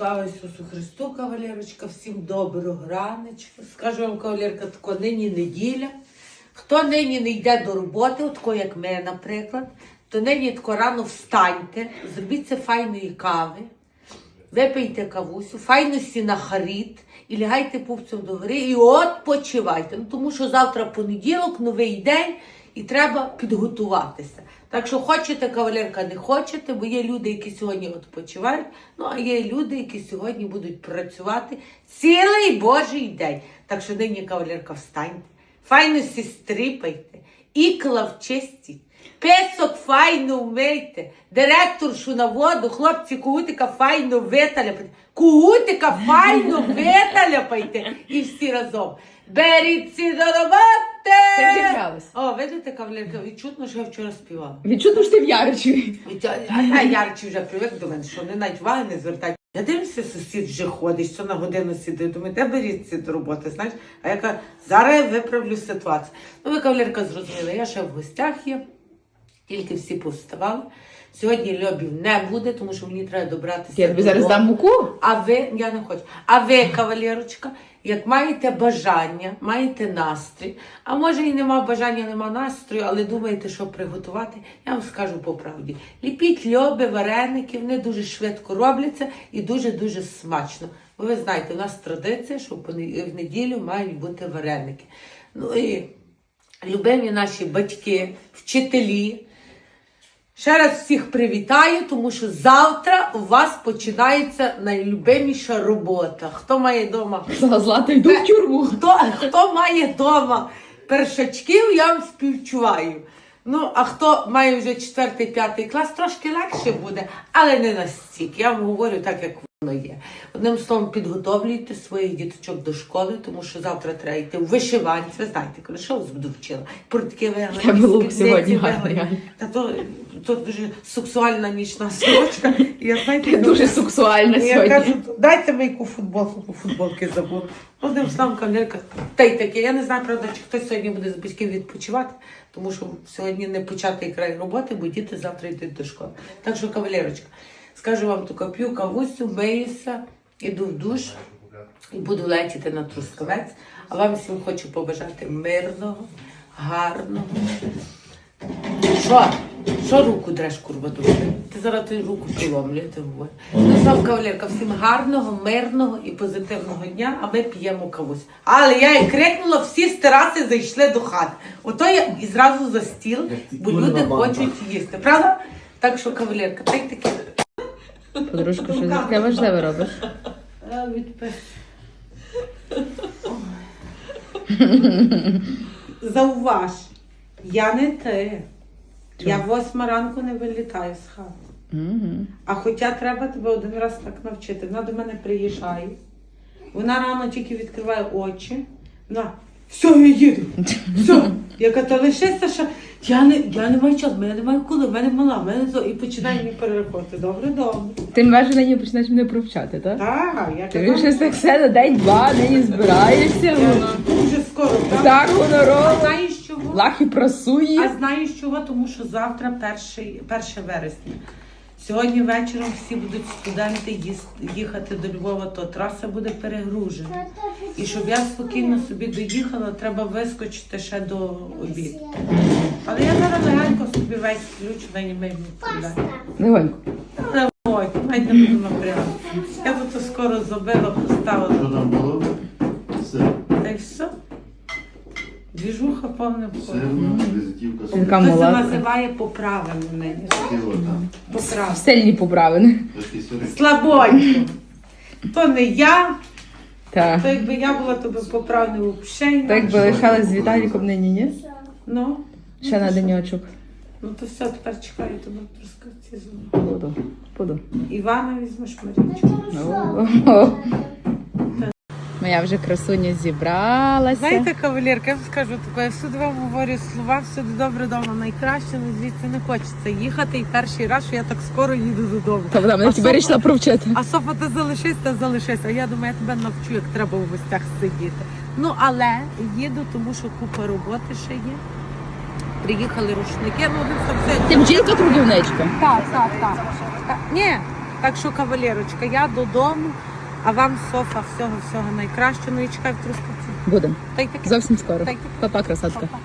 Слава Ісусу Христу, кавалерочка, всім доброго раночку. Скажу вам, кавалерка, тако нині неділя. Хто нині не йде до роботи, отко як ми, наприклад, то нині тако рано встаньте, зробіть це файної кави, випийте кавусю, файно сі харіт і лягайте пупцем до гори і відпочивайте. Ну, тому що завтра понеділок, новий день, і треба підготуватися. Так що хочете, кавалерка, не хочете, бо є люди, які сьогодні відпочивають, ну а є люди, які сьогодні будуть працювати цілий Божий день. Так що нині, кавалерка, встаньте, файно сістрипайте, ікла в вчистіть, песок файно вмийте, директоршу на воду, хлопці, кугутика файно виталяпайте, кугутика файно виталяпайте і всі разом. Беріться до роботи! Ти гралась? О, видите, кавалерка, відчутно, що я вчора співала. Відчутно що ти в Яричеві. Від- А та Ярчі вже привик до мене, що вони навіть уваги не звертають. Я дивлюся, сусід вже ходить, що на годину сидить. Думаю, де беріться до роботи, знаєш? А я кажу, зараз я виправлю ситуацію. Ну, ви, кавалерка, зрозуміли, я ще в гостях є, тільки всі повставали. Сьогодні льобів не буде, тому що мені треба добратися. Я тобі зараз дам муку. А ви, я не хочу. А ви, кавалерочка, як маєте бажання, маєте настрій, а може і нема бажання, нема настрою, але думаєте, що приготувати, я вам скажу по правді. Ліпіть льоби, вареники, вони дуже швидко робляться і дуже-дуже смачно. Бо ви знаєте, у нас традиція, що в неділю мають бути вареники. Ну і любимі наші батьки, вчителі. Ще раз всіх привітаю, тому що завтра у вас починається найлюбиміша робота. Хто має вдома? Злата йду в тюрму. Хто, хто має вдома першачків, я вам співчуваю. Ну, а хто має вже четвертий, п'ятий клас, трошки легше буде, але не настільки. Я вам говорю так, як є. Одним словом, підготовлюйте своїх діточок до школи, тому що завтра треба йти в вишиванці. Ви знаєте, коли що вас буду вчила? Портки вигладі, В тебе лук сьогодні. Та то, то дуже сексуальна нічна сорочка. І Я знаєте, дуже сексуальна і я сьогодні. кажу, дайте мені яку футболку, бо футболки забула. Одним словом, кавалерка, та й таке. Я не знаю, правда, чи хтось сьогодні буде з батьків відпочивати, тому що сьогодні не початий край роботи, бо діти завтра йдуть до школи. Так що, кавалерочка, скажу вам таку, п'ю кавусю, миюся, іду в душ і буду летіти на трускавець. А вам всім хочу побажати мирного, гарного. Що? Що руку дреш, курва, дуже? Ти зараз ти руку приломлю, я тебе говорю. Ну, сам кавалерка, всім гарного, мирного і позитивного дня, а ми п'ємо кавусь. Але я як крикнула, всі з тераси зайшли до хати. Ото я і зразу за стіл, бо люди хочуть їсти. Правда? Так що, кавалерка, так таке. Подружку, що таке важливе робиш? Зауваж, я не ти. Я восьма ранку не вилітаю з хати. Мгм. А хоча треба тебе один раз так навчити. Вона до мене приїжджає. Вона рано тільки відкриває очі. Вона, все, я їду. Все. Я кажу, та лишися, що я не, я не маю часу, мене немає коли, в мене мала, в мене зо. І починає мені перераховувати. Добре, добре. Ти майже нині починаєш мене провчати, так? Так, я Ти вже так все на день-два, нині збираєшся, воно. дуже скоро. Так воно А робить. знаєш чого? Лахи А прасує. знаєш чого? Тому що завтра перший, 1 вересня. Сьогодні вечором всі будуть студенти їс- їхати до Львова, то траса буде перегружена. І щоб я спокійно собі доїхала, треба вискочити ще до обіду. Але я зараз легенько собі весь ключ на німей відповідаю. Легонько. Ой, навіть не буду напрягати. Я тут скоро забила, поставила. Що там було? Сир. Та й все. Двіжуха повне візитівка, це називає поправами нині. Поправ. Сильні поправини. Слабонько. То не я, Так. то якби я була, то би поправив взагалі. Так якби лишалась з Віталіком нині, ні? Ну, Ще на денечок. ну то все, тепер чекаю тебе трошки знову. Буду. Буду. Івана візьмеш Марічку. Моя вже красуня зібралася. Знаєте, кавалерка, я вам скажу таке, я всюди вам говорю слова, всюди добре вдома найкраще, але звідси не хочеться їхати. І перший раз, що я так скоро їду додому. Та вона мене тебе вирішила провчити. А Софа, ти залишись, та залишись. А я думаю, я тебе навчу, як треба у гостях сидіти. Ну, але їду, тому що купа роботи ще є. Приїхали рушники, ну один все. Ти бджілка трудівничка. Так, так, так. Та- Ні, Так що, кавалерочка, я додому, а вам Софа всього всього найкращого. Ну і чекай в трускавці. Будемо. Та й таке. Зовсім скоро. Та й таке. Па-па, красотка. Па-па.